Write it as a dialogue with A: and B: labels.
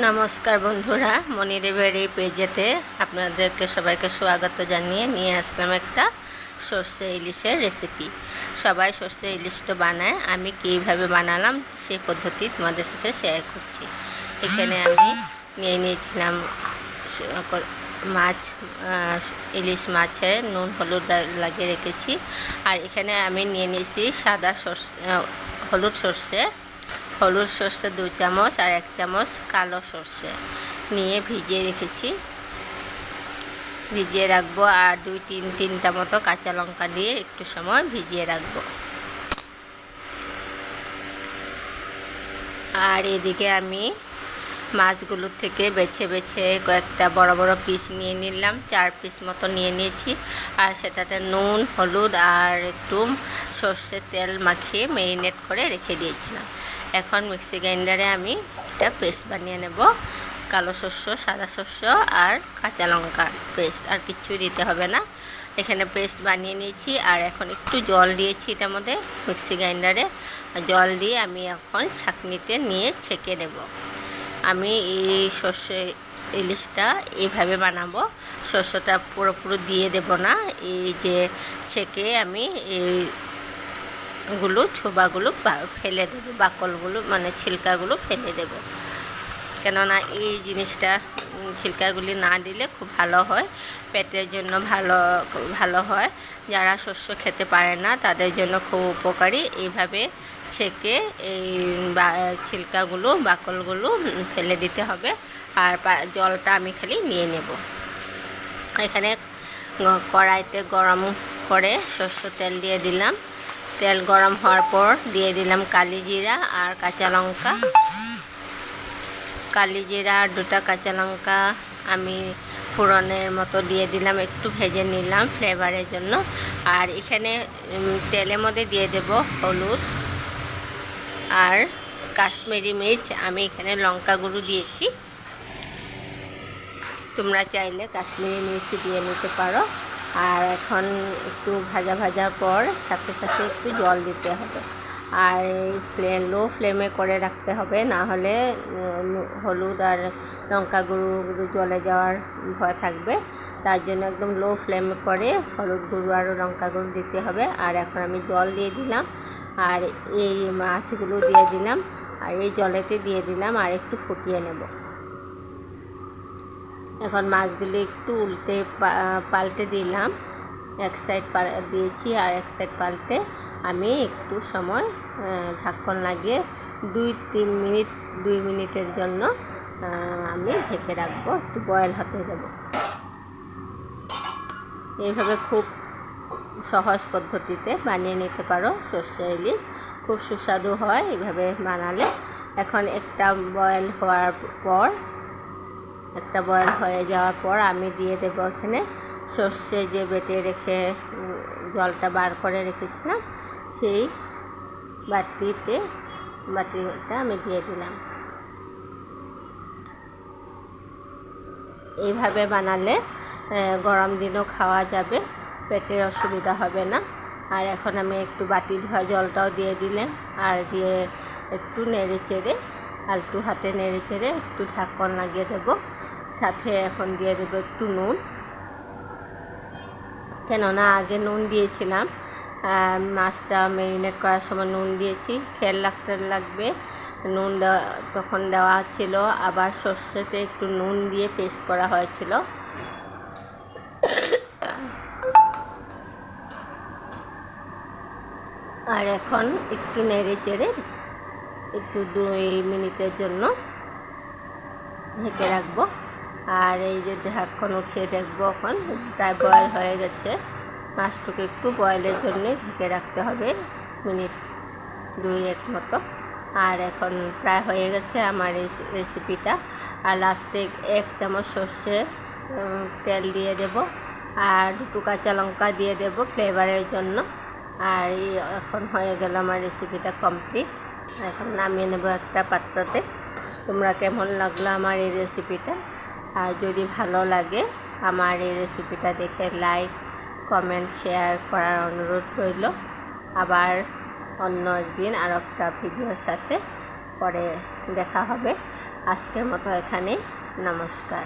A: নমস্কার বন্ধুরা মনিরের এই পেজেতে আপনাদেরকে সবাইকে স্বাগত জানিয়ে নিয়ে আসলাম একটা সর্ষে ইলিশের রেসিপি সবাই সর্ষে ইলিশ তো বানায়, আমি কীভাবে বানালাম সেই পদ্ধতি তোমাদের সাথে শেয়ার করছি। এখানে আমি নিয়ে নিয়েছিলাম মাছ ইলিশ মাছে নুন, হলুদ লাগিয়ে রেখেছি। আর এখানে আমি নিয়ে নিয়েছি সাদা সর্ষে হলুদ সর্ষে হলুদ সর্ষে দু চামচ আর এক চামচ কালো সর্ষে নিয়ে ভিজিয়ে রেখেছি। ভিজিয়ে রাখব আর দুই, তিন, তিনটা মতো কাঁচা লঙ্কা দিয়ে একটু সময় ভিজিয়ে রাখব। আর এদিকে আমি মাছগুলোর থেকে বেছে বেছে কয়েকটা বড় বড় পিস নিয়ে নিলাম। চার পিস মতো নিয়ে নিয়েছি আর সেটাতে নুন, হলুদ আর একটু সর্ষের তেল মাখিয়ে মেরিনেট করে রেখে দিয়েছিলাম। এখন মিক্সি গ্রাইন্ডারে আমি এটা পেস্ট বানিয়ে নেব। কালো শস্য, সাদা শস্য আর কাঁচা লঙ্কার পেস্ট, আর কিচ্ছুই দিতে হবে না। এখানে পেস্ট বানিয়ে নিয়েছি আর এখন একটু জল দিয়েছি এটার মধ্যে মিক্সি গ্রাইন্ডারে। জল দিয়ে আমি এখন ছাঁকনিতে নিয়ে ছেঁকে নেব। আমি এই সর্ষে ইলিশটা এইভাবে বানাবো। শস্যটা পুরোপুরি দিয়ে দেব না। এই যে ছেঁকে আমি এই গুলো, ছোবাগুলো ফেলে দেবো, বাকলগুলো মানে ছিলকাগুলো ফেলে দেবো। কেননা এই জিনিসটা ছিলকাগুলি না দিলে খুব ভালো হয়, পেটের জন্য ভালো ভালো হয়। যারা শস্য খেতে পারে না, তাদের জন্য খুব উপকারী। এইভাবে ছেঁকে এই ছিলকাগুলো, বাকলগুলো ফেলে দিতে হবে। আর জলটা আমি খালি নিয়ে নেব। এখানে কড়াইতে গরম করে সর্ষে তেল দিয়ে দিলাম। তেল গরম হওয়ার পর দিয়ে দিলাম কালি জিরা আর কাঁচা লঙ্কা। কালি জিরা আর দুটা কাঁচা লঙ্কা আমি ফোড়নের মতো দিয়ে দিলাম, একটু ভেজে নিলাম ফ্লেভারের জন্য। আর এখানে তেলের মধ্যে দিয়ে দেব হলুদ আর কাশ্মীরি মির্চ। আমি এখানে লঙ্কা গুঁড়ো দিয়েছি। তোমরা চাইলে কাশ্মীরি মির্চি দিয়ে নিতে পারো। আর এখন একটু ভাজা ভাজার পর সাথে সাথে একটু জল দিতে হবে। আর এই ফ্লেম লো ফ্লেমে করে রাখতে হবে, না হলে হলুদ আর লঙ্কা গুঁড়ো জলে যাওয়ার ভয় থাকবে। তার জন্য একদম লো ফ্লেমে করে হলুদ গুঁড়ো আর লঙ্কা গুঁড়ো দিতে হবে। আর এখন আমি জল দিয়ে দিলাম। আর এই মাছগুলো দিয়ে দিলাম। আর এই জলেতে দিয়ে দিলাম। আর একটু ফুটিয়ে নেব। এখন মাছগুলি একটু উল্টে পাল্টে দিলাম। এক সাইড দিয়েছি আর এক সাইড পাল্টে আমি একটু সময় ঢাকন লাগিয়ে দুই, তিন মিনিট, দুই মিনিটের জন্য আমি ঢেকে রাখব, একটু বয়েল হতে দেবো। এইভাবে খুব সহজ পদ্ধতিতে বানিয়ে নিতে পারো সর্ষে ইলিশ। খুব সুস্বাদু হয় এইভাবে বানালে। এখন একটা বয়েল হওয়ার পর একটা বয়েল হয়ে যাওয়ার পর আমি দিয়ে দেবো এখানে সর্ষে যে বেটে রেখে, জলটা বার করে রেখেছিলাম, সেই বাটিতে, বাটিটা আমি দিয়ে দিলাম। এইভাবে বানালে গরম দিনও খাওয়া যাবে, পেটের অসুবিধা হবে না। আর এখন আমি একটু বাটি ধোয়া জলটাও দিয়ে দিলাম, আর দিয়ে একটু নেড়ে চেড়ে আলটু হাতে নেড়ে চেড়ে একটু ঢাকন লাগিয়ে দেবো। সাথে এখন দিয়ে দেবো একটু নুন। কেননা আগে নুন দিয়েছিলাম মাছটা ম্যারিনেট করার সময় নুন দিয়েছি। খেয়াল রাখতে লাগবে, নুন তখন দেওয়া ছিল, আবার সর্ষেতে একটু নুন দিয়ে পেস্ট করা হয়েছিল। আর এখন একটু নেড়ে চেড়ে একটু দুই মিনিটের জন্য ঢেকে রাখব। আর এই যে ঢাকন উঠিয়ে দেখব এখন। প্রায় বয়েল হয়ে গেছে। মাছটুকু একটু বয়েলের জন্য ঢেকে রাখতে হবে। মিনিট দুই এক মতো। আর এখন প্রায় হয়ে গেছে আমার এই রেসিপিটা আর লাস্টে এক চামচ সর্ষে তেল দিয়ে দেব। আর দুটো কাঁচা লঙ্কা দিয়ে দেব ফ্লেভারের জন্য। আর এখন হয়ে গেল আমার রেসিপিটা কমপ্লিট এখন নামিয়ে নেব একটা পাত্রতে। তোমরা কেমন লাগল আমার এই রেসিপিটা আর যদি ভালো লাগে আমার এই রেসিপিটা দেখে লাইক কমেন্ট শেয়ার করার অনুরোধ রইল। আবার অন্য একদিন আর একটা ভিডিওর সাথে পরে দেখা হবে। আজকের মতো এখানে নমস্কার।